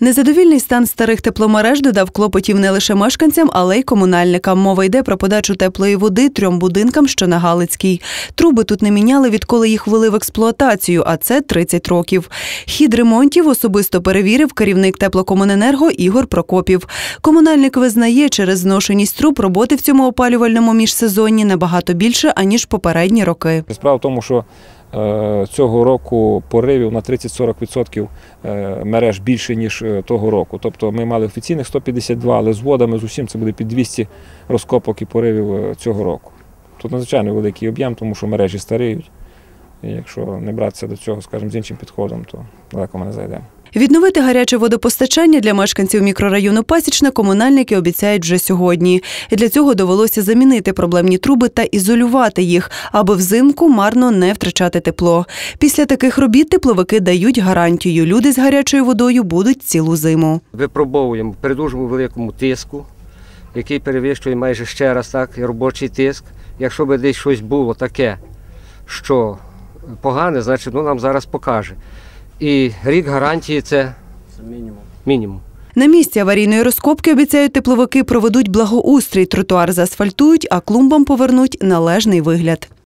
Незадовільний стан старих тепломереж додав клопотів не лише мешканцям, але й комунальникам. Мова йде про подачу теплої води трьом будинкам, що на Галицькій. Труби тут не міняли, відколи їх ввели в експлуатацію, а це 30 років. Хід ремонтів особисто перевірив керівник теплокомуненерго Ігор Прокопів. Комунальник визнає, через зношеність труб роботи в цьому опалювальному міжсезонні набагато більше, аніж попередні роки. Справа в тому, що цього року поривів на 30-40% е, мереж більше, ніж е, того року. Тобто ми мали офіційних 152, але з водами з усім це буде під 200 розкопок і поривів е, цього року. Тут надзвичайно великий об'єм, тому що мережі старіють. І якщо не братися до цього, скажімо, з іншим підходом, то далеко ми не зайдемо. Відновити гаряче водопостачання для мешканців мікрорайону Пасічна комунальники обіцяють вже сьогодні. І для цього довелося замінити проблемні труби та ізолювати їх, аби взимку марно не втрачати тепло. Після таких робіт тепловики дають гарантію. Люди з гарячою водою будуть цілу зиму. випробовуємо при дуже великому тиску, який перевищує майже ще раз так робочий тиск. Якщо би десь щось було таке, що погане, значить ну, нам зараз покаже. І рік гарантії це мінімум. На місці аварійної розкопки обіцяють тепловики проведуть благоустрій, тротуар заасфальтують, а клумбам повернуть належний вигляд.